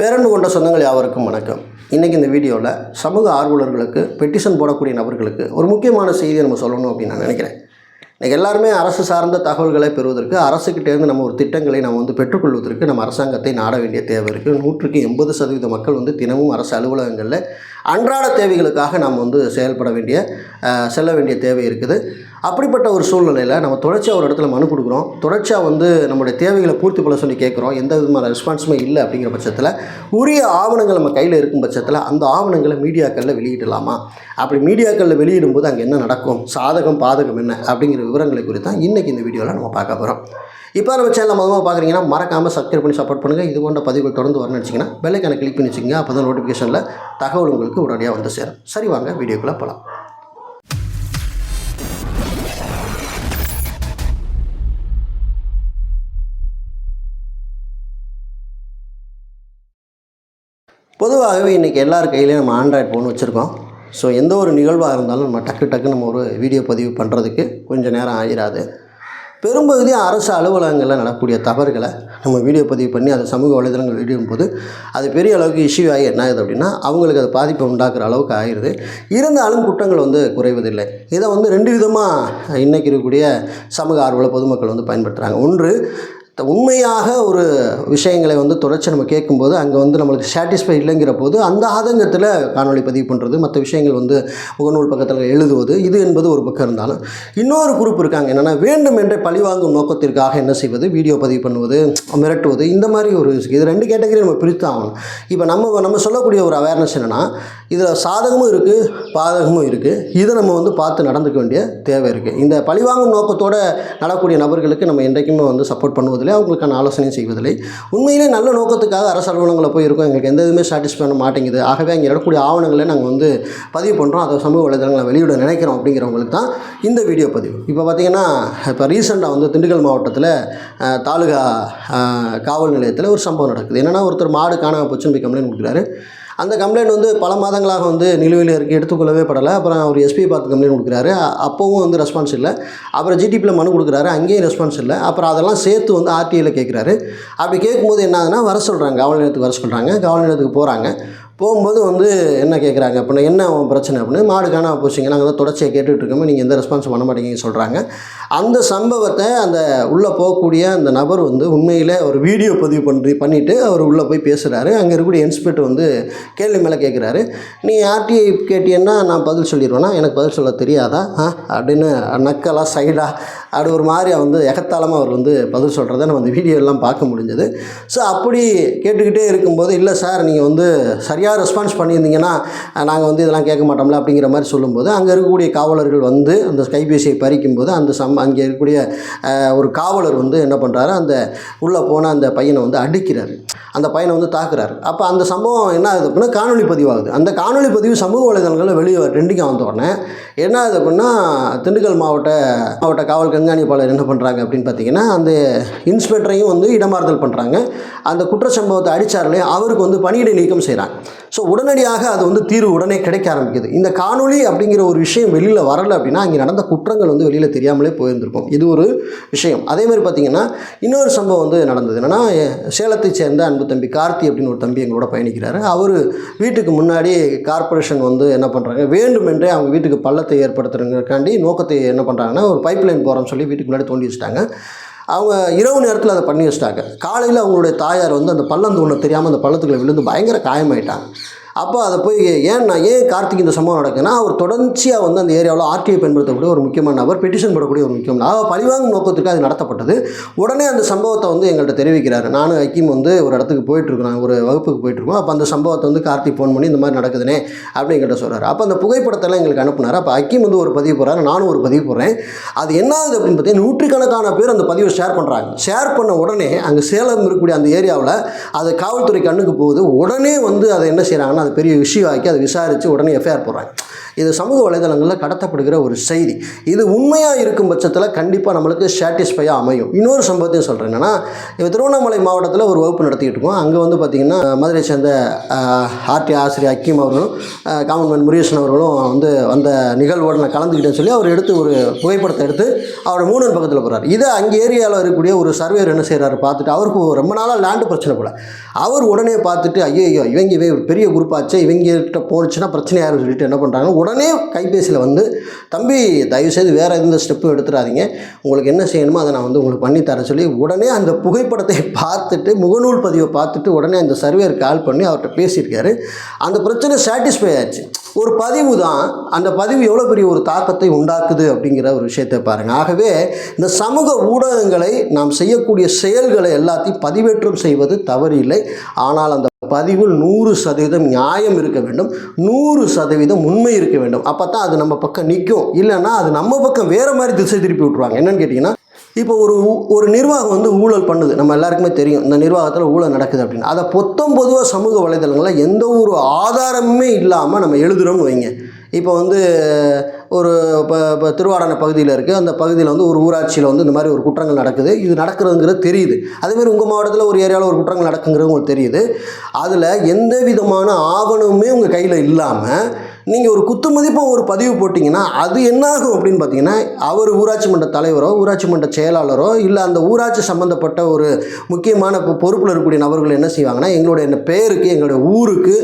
பேரன்பு கொண்ட சொந்தங்கள் யாவருக்கும் வணக்கம். இன்றைக்கி இந்த வீடியோவில் சமூக ஆர்வலர்களுக்கு பெட்டிஷன் போடக்கூடிய நபர்களுக்கு ஒரு முக்கியமான செய்தியை நம்ம சொல்லணும் அப்படின்னு நான் நினைக்கிறேன். இன்றைக்கி எல்லாருமே அரசு சார்ந்த தகவல்களை பெறுவதற்கு அரசுக்கிட்டேருந்து நம்ம ஒரு திட்டங்களை நம்ம வந்து பெற்றுக்கொள்வதற்கு நம்ம அரசாங்கத்தை நாட வேண்டிய தேவை இருக்குது நூற்றுக்கு எண்பது சதவீத மக்கள் வந்து தினமும் அரசு அலுவலகங்களில் அன்றாட தேவைகளுக்காக நாம் வந்து செயல்பட வேண்டிய செல்ல வேண்டிய தேவை இருக்குது. அப்படிப்பட்ட ஒரு சூழ்நிலையில் நம்ம தொடர்ச்சியாக ஒரு இடத்துல மனு கொடுக்குறோம். தொடர்ச்சியாக வந்து நம்மளுடைய தேவைகளை பூர்த்தி பண்ண சொல்லி கேட்குறோம். எந்த விதமான ரெஸ்பான்ஸுமே இல்லை அப்படிங்கிற பட்சத்தில் உரிய ஆவணங்கள் நம்ம கையில் இருக்கும் பட்சத்தில் அந்த ஆவணங்களை மீடியாக்களில் வெளியிடலாமா? அப்படி மீடியாக்களில் வெளியிடும்போது அங்கே என்ன நடக்கும்? சாதகம் பாதகம் என்ன? அப்படிங்கிற விவரங்களை குறித்து தான் இன்றைக்கி இந்த வீடியோவில் நம்ம பார்க்க போகிறோம் இப்போ நம்ம சேனல் மொதமாக பார்க்குறீங்கன்னா மறக்காமல் சப்ஸ்கிரைப் பண்ணி சப்போர்ட் பண்ணுங்கள் இது போன்ற பதிவுகள் தொடர்ந்து வரணும்னு வச்சிங்கன்னா பெல்லைக்கான கிளிக் பண்ணி வச்சுக்கோங்க. அப்போ தான் நோட்டிஃபிகேஷனில் தகவல் உங்களுக்கு உடனடியாக வந்து சேரும். சரி வாங்க வீடியோக்குள்ளே போகலாம் பொதுவாகவே இன்றைக்கி எல்லார் கையிலையும் நம்ம ஆண்ட்ராய்ட் ஃபோன் வச்சுருக்கோம். ஸோ எந்த ஒரு நிகழ்வாக இருந்தாலும் நம்ம டக்கு டக்கு நம்ம ஒரு வீடியோ பதிவு பண்ணுறதுக்கு கொஞ்சம் நேரம் ஆகிராது பெரும்பகுதியாக அரசு அலுவலகங்களில் நடக்கக்கூடிய தவறுகளை நம்ம வீடியோ பதிவு பண்ணி அதை சமூக வலைதளங்கள் வெளியிடும்போது அது பெரிய அளவுக்கு இஷ்யூ ஆகி என்ன ஆகுது அப்படின்னா அவங்களுக்கு அது பாதிப்பை உண்டாக்குற அளவுக்கு ஆயிடுது இருந்தாலும் குற்றங்கள் வந்து குறைவதில்லை. இதை வந்து ரெண்டு விதமாக இன்றைக்கி இருக்கக்கூடிய சமூக ஆர்வல பொதுமக்கள் வந்து பயன்படுத்துகிறாங்க ஒன்று உண்மையாக ஒரு விஷயங்களை வந்து தொடர்ச்சி நம்ம கேட்கும்போது அங்கே வந்து நம்மளுக்கு சாட்டிஸ்ஃபை இல்லைங்கிற போது அந்த ஆதங்கத்தில் காணொளி பதிவு பண்ணுறது மற்ற விஷயங்கள் வந்து முகநூல் பக்கத்தில் எழுதுவது இது என்பது ஒரு பக்கம் இருந்தாலும் இன்னொரு குரூப் இருக்காங்க. என்னென்னா வேண்டும் என்றே பழிவாங்கும் நோக்கத்திற்காக என்ன செய்வது? வீடியோ பதிவு பண்ணுவது மிரட்டுவது இந்த மாதிரி ஒரு இது ரெண்டு கேட்டகரி நம்ம பிரித்து ஆகணும். இப்போ நம்ம நம்ம சொல்லக்கூடிய ஒரு அவேர்னஸ் என்னென்னா இதில் சாதகமும் இருக்குது பாதகமும் இருக்குது இதை நம்ம வந்து பார்த்து நடந்துக்க வேண்டிய தேவை இருக்குது இந்த பழிவாங்கும் நோக்கத்தோடு நடக்கூடிய நபர்களுக்கு நம்ம என்றைக்குமே வந்து சப்போர்ட் பண்ணுவதில்லை. அவங்களுக்கான ஆலோசனை செய்வதில்லை. உண்மையிலே நல்ல நோக்கத்துக்காக அரசு அலுவலகங்களில் போய் இருக்கோம் எங்களுக்கு எந்த இதுவுமே சாட்டிஸ்ஃபை பண்ண மாட்டேங்குது. ஆகவே அங்கே இடக்கூடிய ஆவணங்களை நாங்கள் வந்து பதிவு பண்ணுறோம் அதை சமூக வலைதளங்களை வெளியிட நினைக்கிறோம் அப்படிங்கிறவங்களுக்கு தான் இந்த வீடியோ பதிவு. இப்போ பார்த்தீங்கன்னா இப்போ ரீசெண்டாக வந்து திண்டுக்கல் மாவட்டத்தில் தாலுகா காவல் நிலையத்தில் ஒரு சம்பவம் நடக்குது. என்னென்னா ஒருத்தர் மாடு காணாமல் போச்சுன்னு போய் கம்ப்ளைண்ட் கொடுக்குறாரு. அந்த கம்ப்ளைண்ட் வந்து பல மாதங்களாக வந்து நிலுவையில் இருக்கு எடுத்துக்கொள்ளவே படலை. அப்புறம் அவர் எஸ்பி பார்த்து கம்ப்ளைண்ட் கொடுக்குறாரு. அப்போவும் வந்து ரெஸ்பான்ஸ் இல்லை. அப்புறம் ஜிடிபியில் மனு கொடுக்குறாரு. அங்கேயும் ரெஸ்பான்ஸ் இல்லை. அப்புறம் அதெல்லாம் சேர்த்து வந்து ஆர்டிஐயில் கேட்குறாரு அப்படி கேட்கும்போது என்ன ஆகுதுன்னா வர சொல்கிறாங்க காவல் நிலையத்துக்கு வர சொல்கிறாங்க காவல் நிலையத்துக்கு போகிறாங்க போகும்போது வந்து என்ன கேட்குறாங்க அப்படின்னா என்ன பிரச்சனை அப்படின்னு? மாடு காணாம போச்சுங்க. நாங்கள் தான் தொடர்ச்சியாக கேட்டுட்டு இருக்கோமே நீங்கள் எந்த ரெஸ்பான்ஸ் பண்ண மாட்டேங்கன்னு சொல்கிறாங்க அந்த சம்பவத்தை அந்த உள்ளே போகக்கூடிய அந்த நபர் வந்து உண்மையில் ஒரு வீடியோ பதிவு பண்ணி பண்ணிவிட்டு அவர் உள்ளே போய் பேசுகிறாரு அங்கே இருக்கக்கூடிய இன்ஸ்பெக்டர் வந்து கேள்வி மேலே கேட்குறாரு நீ ஆர்டிஐ கேட்டீங்கன்னா நான் பதில் சொல்லிடுவேன்னா எனக்கு பதில் சொல்ல தெரியாதா? ஆ? அப்படின்னு நக்கலாக சைடாக அப்படி ஒரு மாதிரி வந்து எகத்தாளமாக அவர் வந்து பதில் சொல்கிறத நம்ம அந்த வீடியோ எல்லாம் பார்க்க முடிஞ்சது. ஸோ அப்படி கேட்டுக்கிட்டே இருக்கும்போது இல்லை சார் நீங்கள் வந்து சரியாக ரெஸ்பான்ஸ் பண்ணியிருந்தீங்கன்னா நாங்கள் வந்து இதெல்லாம் கேட்க மாட்டோம்ல அப்படிங்கிற மாதிரி சொல்லும்போது அங்கே இருக்கக்கூடிய காவலர்கள் வந்து அந்த கைபேசியை பறிக்கும்போது அந்த சம் அங்கே இருக்கக்கூடிய ஒரு காவலர் வந்து என்ன பண்ணுறாரு அந்த உள்ளே போன அந்த பையனை வந்து அடிக்கிறாரு. அந்த பையனை வந்து தாக்குறாரு. அப்போ அந்த சம்பவம் என்ன ஆகுது அப்படின்னா காணொலி பதிவாகுது. அந்த காணொலி பதிவு சமூக வலைதளங்களில் வெளியே ட்ரெண்டிங்காக வந்த உடனே என்ன ஆகுது அப்படின்னா திண்டுக்கல் மாவட்ட மாவட்ட காவல் கண்காணிப்பாளர் என்ன பண்ணுறாங்க அப்படின்னு பார்த்தீங்கன்னா அந்த இன்ஸ்பெக்டரையும் வந்து இடமாறுதல் பண்ணுறாங்க அந்த குற்றச்சம்பவத்தை அடித்தார்களே அவருக்கு வந்து பணியிடை நீக்கம் செய்கிறாங்க ஸோ உடனடியாக அது வந்து தீர்வு உடனே கிடைக்க ஆரம்பிக்குது. இந்த காணொளி அப்படிங்கிற ஒரு விஷயம் வெளியில் வரலை அப்படின்னா அங்கே நடந்த குற்றங்கள் வந்து வெளியில் தெரியாமலே போயிருந்திருக்கும். இது ஒரு விஷயம். அதே மாதிரி பார்த்தீங்கன்னா இன்னொரு சம்பவம் வந்து நடந்தது. என்னென்னா சேலத்தை சேர்ந்த அன்பு தம்பி கார்த்தி அப்படின்னு ஒரு தம்பி எங்களோட பயணிக்கிறாரு. அவர் வீட்டுக்கு முன்னாடி கார்ப்பரேஷன் வந்து என்ன பண்ணுறாங்க வேண்டுமென்றே அவங்க வீட்டுக்கு பள்ளத்தை ஏற்படுத்துறதுக்காண்டி நோக்கத்தை என்ன பண்ணுறாங்கன்னா ஒரு பைப் லைன் போகிறோம்னு சொல்லி வீட்டுக்கு முன்னாடி தோண்டி வச்சுட்டாங்க. அவங்க இரவு நேரத்தில் அதை பண்ணி வச்சிட்டாங்க. காலையில் அவங்களுடைய தாயார் வந்து அந்த பள்ளம் தோண தெரியாமல் அந்த பள்ளத்துக்குள்ளே விழுந்து பயங்கர காயமாயிட்டாங்க. அப்போ அதை போய் ஏன் நான் ஏன் கார்த்திக் இந்த சம்பவம் நடக்குதுன்னா அவர் தொடர்ச்சியாக வந்து அந்த ஏரியாவில் ஆர்டிஐ பயன்படுத்தக்கூடிய ஒரு முக்கியமான நபர் பெட்டிஷன் போடக்கூடிய ஒரு முக்கியமான அவர் பழிவாங்கும் நோக்கத்துக்கு அது நடத்தப்பட்டது. உடனே அந்த சம்பவத்தை வந்து எங்கள்கிட்ட தெரிவிக்கிறார். நானும் ஹக்கீம் வந்து ஒரு இடத்துக்கு போயிட்டுருக்கிறோம் ஒரு வகுப்புக்கு போயிட்டுருக்கோம். அப்போ அந்த சம்பவத்தை வந்து கார்த்திக் ஃபோன் பண்ணி இந்த மாதிரி நடக்குதுனே அப்படின்னு எங்கள்கிட்ட சொல்கிறார் அப்போ அந்த புகைப்படத்தெல்லாம் எங்களுக்கு அனுப்புனார். அப்போ ஹக்கீம் வந்து ஒரு பதிவு போடுறாரு. நானும் ஒரு பதிவு போடுறேன். அது என்ன ஆகுது அப்படின்னு பார்த்தீங்கன்னா நூற்றுக்கணக்கான பேர் அந்த பதிவை ஷேர் பண்ணுறாங்க ஷேர் பண்ண உடனே அங்கே சேலம் இருக்கக்கூடிய அந்த ஏரியாவில் அது காவல்துறை கண்ணுக்கு போகுது. உடனே வந்து அதை என்ன செய்கிறாங்கன்னா அது பெரிய விஷயம் ஆக்கி அதை விசாரித்து உடனே எஃப்ஐஆர் போடுறாங்க. இது சமூக வலைதளங்களில் கடத்தப்படுகிற ஒரு செய்தி. இது உண்மையாக இருக்கும் பட்சத்தில் கண்டிப்பாக நம்மளுக்கு சாட்டிஸ்ஃபையாக அமையும். இன்னொரு சம்பவத்தையும் சொல்கிறேன் என்னென்னா இப்போ திருவண்ணாமலை மாவட்டத்தில் ஒரு வகுப்பு நடத்திக்கிட்டு இருக்கோம். அங்கே வந்து பார்த்திங்கன்னா மதுரை சேர்ந்த ஆர்டி ஆசிரியர் அக்கீம் அவர்களும் காமன்மேன் முருகேசன் அவர்களும் வந்து அந்த நிகழ்வோடு நான் கலந்துக்கிட்டேன்னு சொல்லி அவர் எடுத்து ஒரு புகைப்படத்தை எடுத்து அவரோட மூணு பக்கத்தில் போகிறார் இதை அங்கே ஏரியாவில் இருக்கக்கூடிய ஒரு சர்வேர் என்ன செய்கிறாரு பார்த்துட்டு அவருக்கு ரொம்ப நாளாக லேண்டு பிரச்சனை போல. அவர் உடனே பார்த்துட்டு ஐயோ ஐயோ இவங்க இவங்க பெரிய குரூப்பாச்சு இவங்ககிட்ட போனுச்சுன்னா பிரச்சனையாக சொல்லிட்டு என்ன பண்ணுறாங்க உடனே கைபேசியில் வந்து தம்பி தயவுசெய்து வேறு எந்த ஸ்டெப்பும் எடுத்துடாதீங்க. உங்களுக்கு என்ன செய்யணுமோ அதை நான் வந்து உங்களுக்கு பண்ணித்தரேன் சொல்லி உடனே அந்த புகைப்படத்தை பார்த்துட்டு முகநூல் பதிவை பார்த்துட்டு உடனே அந்த சர்வேர் கால் பண்ணி அவர்கிட்ட பேசியிருக்காரு. அந்த பிரச்சனை சாட்டிஸ்ஃபை ஆச்சு. ஒரு பதிவு தான். அந்த பதிவு எவ்வளோ பெரிய ஒரு தாக்கத்தை உண்டாக்குது அப்படிங்கிற ஒரு விஷயத்தை பாருங்கள் ஆகவே இந்த சமூக ஊடகங்களை நாம் செய்யக்கூடிய செயல்களை எல்லாத்தையும் பதிவேற்றம் செய்வது தவறில்லை. ஆனால் அந்த பதிவில் நூறு சதவீதம் நியாயம் இருக்க வேண்டும். நூறு சதவீதம் உண்மை இருக்க வேண்டும். அப்போ தான் அது நம்ம பக்கம் நிற்கும் இல்லைன்னா அது நம்ம பக்கம் வேறு மாதிரி திசை திருப்பி விட்ருவாங்க என்னென்னு கேட்டிங்கன்னா இப்போ ஒரு ஊ- ஒரு நிர்வாகம் வந்து ஊழல் பண்ணுது. நம்ம எல்லாருக்குமே தெரியும். இந்த நிர்வாகத்தில் ஊழல் நடக்குது அப்படின்னு. அதை பொத்தம் பொதுவாக சமூக வலைதளங்களில் எந்த ஒரு ஆதாரமுமே இல்லாமல் நம்ம எழுதுகிறோம்னு வைங்க. இப்போ வந்து ஒரு இப்போ இப்போ திருவாடான பகுதியில் இருக்குது அந்த பகுதியில் வந்து ஒரு ஊராட்சியில் வந்து இந்த மாதிரி ஒரு குற்றங்கள் நடக்குது. இது நடக்கிறதுங்கிறது தெரியுது. அதேமாதிரி உங்கள் மாவட்டத்தில் ஒரு ஏரியாவில் ஒரு குற்றங்கள் நடக்குங்கிறது உங்களுக்கு தெரியுது. அதில் எந்த விதமான ஆவணமுமே உங்கள் கையில் இல்லாமல் நீங்கள் ஒரு குத்து மதிப்பாக ஒரு பதிவு போட்டிங்கன்னா அது என்னாகும் அப்படின்னு பார்த்தீங்கன்னா அவர் ஊராட்சி மன்ற தலைவரோ ஊராட்சி மன்ற செயலாளரோ இல்லை அந்த ஊராட்சி சம்மந்தப்பட்ட ஒரு முக்கியமான இப்போ பொறுப்பில் இருக்கக்கூடிய நபர்கள் என்ன செய்வாங்கன்னா எங்களுடைய பேருக்கு எங்களுடைய ஊருக்கு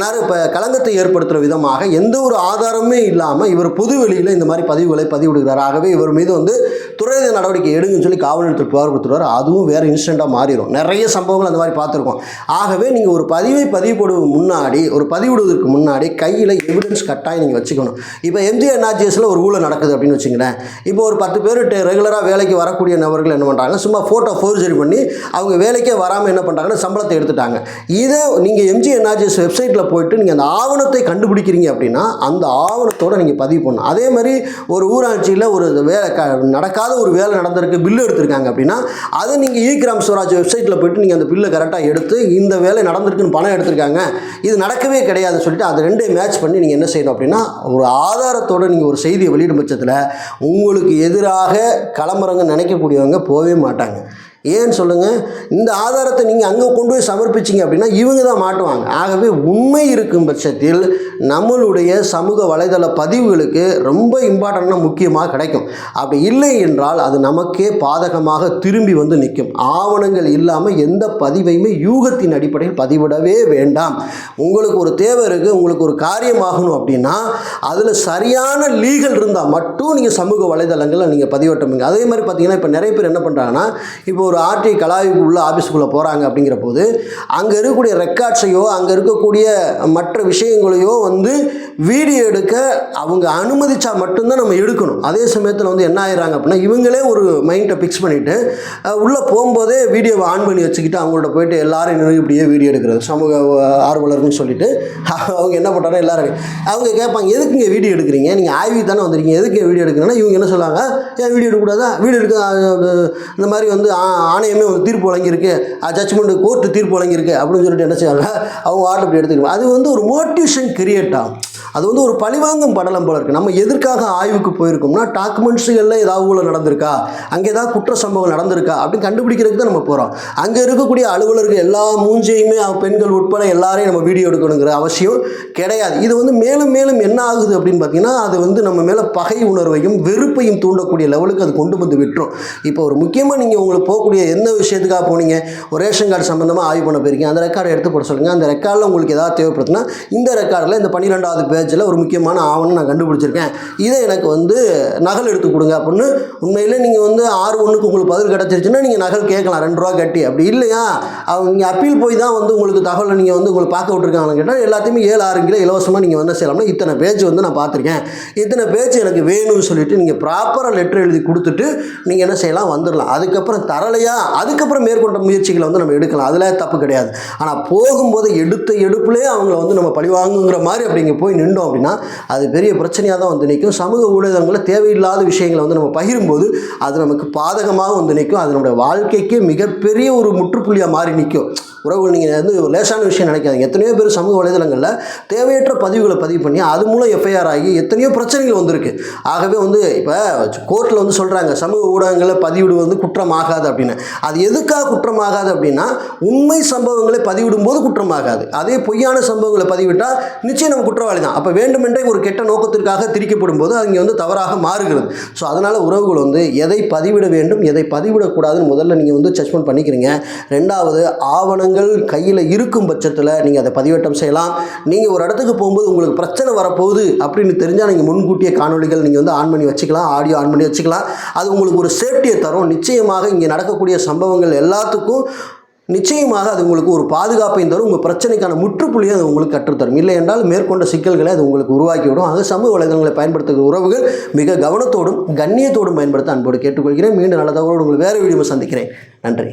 நர இப்போ களங்கத்தை ஏற்படுத்துகிற விதமாக எந்த ஒரு ஆதாரமே இல்லாமல் இவர் பொது வெளியில் இந்த மாதிரி பதிவுகளை பதிவிடுகிறார். ஆகவே இவர் மீது வந்து துறை நடவடிக்கை எடுங்கன்னு சொல்லி காவல் நிலையத்தில் புகார் கொடுத்துருவார். அதுவும் வேறு இன்ஸ்டண்ட்டாக மாறிடும் நிறைய சம்பவங்கள் அந்த மாதிரி பார்த்துருக்கோம். ஆகவே நீங்கள் ஒரு பதிவை பதிவு போடுவதற்கு முன்னாடி ஒரு பதிவிடுவதற்கு முன்னாடி கையில் எவிடன்ஸ் கட்டாயம் நீங்கள் வச்சுக்கணும். இப்போ எம்ஜிஆர் என்ஆர்ஜிஎஸில் ஒரு ஊழல் நடக்குது அப்படின்னு வச்சுங்களேன் இப்போ ஒரு பத்து பேர் ரெகுலராக வேலைக்கு வரக்கூடிய நபர்கள் என்ன பண்ணுறாங்க சும்மா ஃபோட்டோ ஃபோர்ஜரி பண்ணி அவங்க வேலைக்கே வராமல் என்ன பண்ணுறாங்கன்னா சம்பளத்தை எடுத்துட்டாங்க. இதை நீங்கள் எம்ஜி என்ஆர்ஜிஎஸ் வெப்சைட்டில் போயிட்டு நீங்கள் அந்த ஆவணத்தை கண்டுபிடிக்கிறீங்க அப்படின்னா அந்த ஆவணத்தோடு நீங்கள் பதிவு பண்ணணும். அதே மாதிரி ஒரு ஊராட்சியில் ஒரு வேலை க நடக்காத ஒரு வேலை நடந்திருக்கு பில்லு எடுத்திருக்காங்க அப்படின்னா அதை நீங்கள் இ கிராம் ஸ்வராஜ் வெப்சைட்டில் போயிட்டு நீங்கள் அந்த பில்லை கரெக்டாக எடுத்து இந்த வேலை நடந்திருக்குன்னு பணம் எடுத்திருக்காங்க இது நடக்கவே கிடையாதுன்னு சொல்லிட்டு அதை ரெண்டே மேட்ச் பண்ணி நீங்கள் என்ன செய்யணும் அப்படின்னா ஒரு ஆதாரத்தோடு நீங்கள் ஒரு செய்தியை வெளியிடும் பட்சத்தில் உங்களுக்கு எதிராக களமிறங்க நினைக்கக்கூடியவங்க போகவே மாட்டாங்க. ஏன்னு சொல்லுங்கள் இந்த ஆதாரத்தை நீங்கள் அங்கே கொண்டு போய் சமர்ப்பிச்சிங்க அப்படின்னா இவங்க தான் மாட்டுவாங்க. ஆகவே உண்மை இருக்கும் பட்சத்தில் நம்மளுடைய சமூக வலைதள பதிவுகளுக்கு ரொம்ப இம்பார்ட்டண்ட்டாக முக்கியமாக கிடைக்கும். அப்படி இல்லை என்றால் அது நமக்கே பாதகமாக திரும்பி வந்து நிற்கும். ஆவணங்கள் இல்லாமல் எந்த பதிவையுமே யூகத்தின் அடிப்படையில் பதிவிடவே வேண்டாம். உங்களுக்கு ஒரு தேவை இருக்குது உங்களுக்கு ஒரு காரியமாகணும் அப்படின்னா அதில் சரியான லீகல் இருந்தால் மட்டும் நீங்கள் சமூக வலைதளங்களில் நீங்கள் பதிவேற்றமுங்க அதே மாதிரி பார்த்தீங்கன்னா இப்போ நிறைய பேர் என்ன பண்ணுறாங்கன்னா இப்போ ஒரு ஆர்டி கலாய்வு உள்ள ஆஃபீஸுக்குள்ளே போகிறாங்க அப்படிங்கிற போது அங்கே இருக்கக்கூடிய ரெக்கார்ட்ஸையோ அங்கே இருக்கக்கூடிய மற்ற விஷயங்களையோ வந்து வீடியோ எடுக்க அவங்க அனுமதிச்சா மட்டும்தான் நம்ம எடுக்கணும். அதே சமயத்தில் வந்து என்ன ஆயிடுறாங்க அப்படின்னா இவங்களே ஒரு மைண்டை ஃபிக்ஸ் பண்ணிவிட்டு உள்ளே போகும்போதே வீடியோவை ஆன் பண்ணி வச்சுக்கிட்டு அவங்கள்ட்ட போயிட்டு எல்லாரும் இப்படியே வீடியோ எடுக்கிறது. சமூக ஆர்வலர்னு சொல்லிட்டு அவங்க என்ன பண்ணுறாங்க எல்லாரும் அவங்க கேட்பாங்க எதுக்குங்க வீடியோ எடுக்கிறீங்க? நீங்கள் ஆய்வு தானே வந்திருக்கீங்க. எதுக்கு வீடியோ எடுக்கிறீங்கன்னா இவங்க என்ன சொல்லுவாங்க ஏன் வீடியோ எடுக்கக்கூடாதா? வீடியோ எடுக்க இந்த மாதிரி வந்து ஆ- ஆணையமே ஒரு தீர்ப்பு வழங்கியிருக்கு. ஜட்ஜ்மெண்ட் கோர்ட்டு தீர்ப்பு வழங்கியிருக்கு. அப்படின்னு சொல்லிட்டு என்ன செய்வாங்க? அவங்க ஆர்டர் இப்படி எடுத்துக்கணும் அது வந்து ஒரு மோட்டிவேஷன் கிரியேட் ஆகும். அது வந்து ஒரு பழிவாங்கும் படலம் போல இருக்குது நம்ம எதற்காக ஆய்வுக்கு போயிருக்கோம்னா டாக்குமெண்ட்ஸுகளில் ஏதாவது ஊழல் நடந்திருக்கா? அங்கே ஏதாவது குற்ற சம்பவம் நடந்திருக்கா? அப்படின்னு கண்டுபிடிக்கிறதுக்கு தான் நம்ம போகிறோம் அங்கே இருக்கக்கூடிய அலுவலர்கள் எல்லா மூஞ்சையுமே பெண்கள் உட்பட எல்லாரையும் நம்ம வீடியோ எடுக்கணுங்கிற அவசியம் கிடையாது. இது வந்து மேலும் மேலும் என்ன ஆகுது அப்படின்னு பார்த்தீங்கன்னா அது வந்து நம்ம மேலே பகை உணர்வையும் வெறுப்பையும் தூண்டக்கூடிய லெவலுக்கு அது கொண்டு வந்து விட்டுரும். இப்போ ஒரு முக்கியமாக நீங்கள் உங்களுக்கு போகக்கூடிய எந்த விஷயத்துக்காக போனீங்க? ஒரு ரேஷன் கார்டு சம்மந்தமாக ஆய்வு பண்ண போயிருக்கீங்க. அந்த ரெக்கார்டை எடுத்து போட சொல்லுங்கள் அந்த ரெக்கார்டில் உங்களுக்கு ஏதாவது தேவைப்படுதுன்னா இந்த ரெக்கார்டில் இந்த பன்னிரெண்டாவது பேஜில் ஒரு முக்கியமான ஆவணம் நான் கண்டுபிடிச்சிருக்கேன். இதை எனக்கு வந்து நகல் எடுத்து கொடுங்க அப்படின்னு உண்மையிலே நீங்கள் வந்து ஆறு ஒன்றுக்கு உங்களுக்கு பதில் கிடச்சிருச்சுன்னா நீங்கள் நகல் கேட்கலாம். ரெண்டு ரூபா கட்டி. அப்படி இல்லையா? அவங்க நீங்கள் அப்பீல் போய் தான் வந்து உங்களுக்கு தகவலை நீங்கள் வந்து உங்களுக்கு பார்க்க விட்ருக்காங்கன்னு கேட்டால் எல்லாத்தையுமே ஏழு ஆறு கிலோ இலவசமாக நீங்கள் வந்து செய்யலாம்னா இத்தனை பேஜ் வந்து நான் பார்த்துருக்கேன். இத்தனை பேஜ் எனக்கு வேணும்னு சொல்லிட்டு நீங்கள் ப்ராப்பராக லெட்டர் எழுதி கொடுத்துட்டு நீங்கள் என்ன செய்யலாம்? வந்துடலாம் அதுக்கப்புறம் தரலையா? அதுக்கப்புறம் மேற்கொண்ட முயற்சிகளை வந்து நம்ம எடுக்கலாம். அதில் தப்பு கிடையாது. ஆனால் போகும்போது எடுத்த எடுப்புலேயே அவங்கள வந்து நம்ம பழிவாங்குங்கிற மாதிரி அப்படிங்க போய் நின்று நின்றோம் அப்படின்னா அது பெரிய பிரச்சனையாக தான் வந்து நிற்கும். சமூக ஊடகங்களில் தேவையில்லாத விஷயங்களை வந்து நம்ம பகிரும்போது அது நமக்கு பாதகமாக வந்து நிற்கும். அது நம்முடைய வாழ்க்கைக்கு மிகப்பெரிய ஒரு முற்றுப்புள்ளியாக மாறி நிற்கும். உறவு நீங்கள் வந்து லேசான விஷயம் நினைக்காதீங்க. எத்தனையோ பேர் சமூக வலைதளங்களில் தேவையற்ற பதிவுகளை பதிவு பண்ணி அது மூலம் எஃப்ஐஆர் ஆகி எத்தனையோ பிரச்சனைகள் வந்திருக்கு. ஆகவே வந்து இப்போ கோர்ட்டில் வந்து சொல்கிறாங்க சமூக ஊடகங்களில் பதிவிடுவது வந்து குற்றமாகாது அப்படின்னு. அது எதுக்காக குற்றமாகாது அப்படின்னா உண்மை சம்பவங்களை பதிவிடும்போது குற்றமாகாது. அதே பொய்யான சம்பவங்களை பதிவிட்டால் நிச்சயம் நம்ம குற்றவாளி தான். அப்போ வேண்டுமென்றே ஒரு கெட்ட நோக்கத்திற்காக திரிக்கப்படும் போது அங்கே வந்து தவறாக மாறுகிறது. ஸோ அதனால் உறவுகள் வந்து எதை பதிவிட வேண்டும் எதை பதிவிடக்கூடாதுன்னு முதல்ல நீங்கள் வந்து ஜட்ஜ்மெண்ட் பண்ணிக்கிறீங்க. ரெண்டாவது ஆவணங்கள் கையில் இருக்கும் பட்சத்தில் நீங்கள் அதை பதிவேட்டம் செய்யலாம். நீங்கள் ஒரு இடத்துக்கு போகும்போது உங்களுக்கு பிரச்சனை வரப்போகுது அப்படின்னு தெரிஞ்சால் நீங்கள் முன்கூட்டிய காணொளிகள் நீங்கள் வந்து ஆன் பண்ணி வச்சுக்கலாம் ஆடியோ ஆன் பண்ணி வச்சுக்கலாம். அது உங்களுக்கு ஒரு சேஃப்டியை தரும். நிச்சயமாக இங்கே நடக்கக்கூடிய சம்பவங்கள் எல்லாத்துக்கும் நிச்சயமாக அது உங்களுக்கு ஒரு பாதுகாப்பையும் தரும். உங்கள் பிரச்சனைக்கான முற்றுப்புள்ளியை அது உங்களுக்கு கற்றுத்தரும். இல்லை என்றால் மேற்கொண்ட சிக்கல்களை அது உங்களுக்கு உருவாக்கிவிடும். ஆக சமூக வலைதளங்களை பயன்படுத்துகிற உறவுகள் மிக கவனத்தோடும் கண்ணியத்தோடும் பயன்படுத்த அன்போடு கேட்டுக்கொள்கிறேன். மீண்டும் நல்ல தகவலோடு உங்களை வேறு வீடியோ சந்திக்கிறேன். நன்றி.